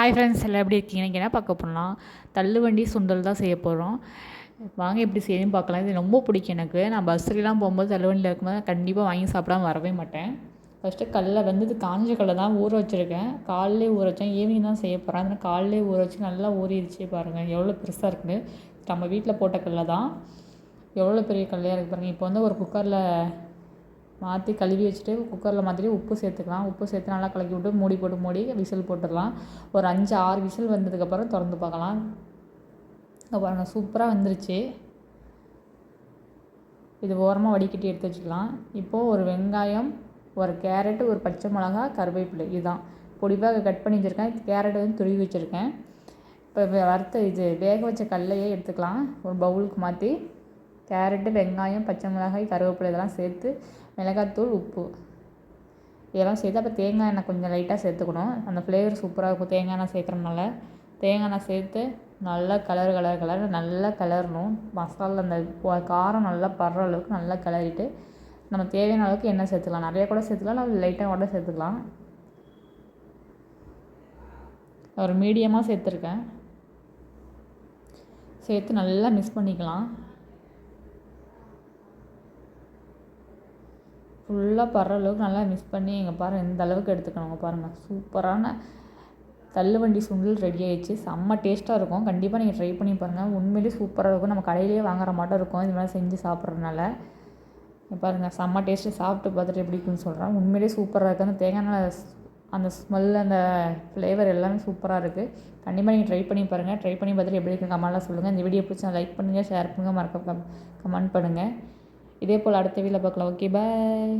Hi friends எல்லாம் எப்படி இருக்கீங்க? இன்றைக்கி என்ன பார்க்க போகலாம் தள்ளுவண்டி சுண்டல் தான் செய்ய போகிறோம் வாங்க எப்படி செய்யணும் பார்க்கலாம். இது ரொம்ப பிடிக்கும் எனக்கு. நான் பஸ்ஸுலாம் போகும்போது தள்ளுவண்டியில் இருக்கும்போது கண்டிப்பாக வாங்கி சாப்பிடாம வரவே மாட்டேன். ஃபஸ்ட்டு கடல இது காஞ்ச கடலை தான் ஊற வச்சுருக்கேன். காலையிலே ஊற வச்சேன். ஈவினிங் தான் செய்ய போகிறேன் அதனால் காலையிலே ஊற வச்சு நல்லா ஊறிடுச்சு பாருங்கள் எவ்வளோ பெருசாக இருக்குது நம்ம வீட்டில் போட்ட கடலை தான். எவ்வளோ பெரிய கடலையாக இருக்குது பாருங்கள் இப்போ வந்து ஒரு குக்கரில் மாற்றி கழுவி வச்சுட்டு குக்கரில் மாற்றிட்டு உப்பு சேர்த்துக்கலாம். உப்பு சேர்த்து நல்லா கலக்கி விட்டு மூடி போட்டு மூடி விசில் போட்டுடலாம். ஒரு அஞ்சு ஆறு விசில் வந்ததுக்கப்புறம் திறந்து பார்க்கலாம். அப்புறம் சூப்பராக வந்துருச்சு. இது ஓரமாக வடிகட்டி எடுத்து வச்சுக்கலாம். இப்போது ஒரு வெங்காயம் ஒரு கேரட்டு ஒரு பச்சை மிளகா கருவேப்பிலை இதுதான். பொடிப்பாக கட் பண்ணி வச்சுருக்கேன். கேரட் வந்து துருவி வச்சுருக்கேன். இப்போ வறுத்த இது வேக வச்ச கடலையே எடுத்துக்கலாம். ஒரு பவுலுக்கு மாற்றி கேரட்டு வெங்காயம் பச்சை மிளகாய் கருவேப்பிலை இதெல்லாம் சேர்த்து மிளகாத்தூள் உப்பு. இதெல்லாம் சேர்த்து அப்போ தேங்காய் எண்ணெய் கொஞ்சம் லைட்டாக சேர்த்துக்கணும். அந்த ஃப்ளேவர் சூப்பராக இருக்கும். தேங்காய் எண்ணெய் சேர்க்குறதுனால. தேங்காய் எண்ணெய் சேர்த்து நல்லா கலர் கலர் கலர் நல்லா கலரணும். மசாலா அந்த காரம் நல்லா படுற அளவுக்கு நல்லா கலரிட்டு நம்ம தேவையான அளவுக்கு எண்ணெய் சேர்த்துக்கலாம். நிறைய கூட சேர்த்துக்கலாம். இல்லை லைட்டாக கூட சேர்த்துக்கலாம். ஒரு மீடியமாக சேர்த்துருக்கேன். சேர்த்து நல்லா மிக்ஸ் பண்ணிக்கலாம். ஃபுல்லாக படுற அளவுக்கு நல்லா மிக்ஸ் பண்ணி இங்கே பாருங்கள் இந்த அளவுக்கு எடுத்துக்கணுங்க பாருங்கள் சூப்பரான தள்ளுவண்டி சுண்டல் ரெடி ஆகிடுச்சு செம்ம டேஸ்ட்டாக இருக்கும். கண்டிப்பாக நீங்கள் ட்ரை பண்ணி பாருங்கள் உண்மையிலேயே சூப்பராக இருக்கும். நம்ம கடையிலேயே வாங்குற மாட்டோம் இருக்கும். இது மாதிரி செஞ்சு சாப்பிட்றதுனால. பாருங்கள் செம்ம டேஸ்ட்டு சாப்பிட்டு பார்த்துட்டு எப்படி இருக்குன்னு சொல்கிறேன் உண்மையிலேயே சூப்பராக இருக்குது அந்த தேங்காய் அந்த ஸ்மெல் அந்த ஃப்ளேவர் எல்லாமே சூப்பராக இருக்குது கண்டிப்பாக நீங்கள் ட்ரை பண்ணி பாருங்கள் ட்ரை பண்ணி பார்த்துட்டு எப்படி இருக்குது கமெண்ட்லாம் சொல்லுங்கள் இந்த வீடியோ பிடிச்சா லைக் பண்ணுங்கள் ஷேர் பண்ணுங்கள் மறக்க கமெண்ட் பண்ணுங்கள் இதே போல் அடுத்த வீடியோவில் பார்க்கலாம். Okay bye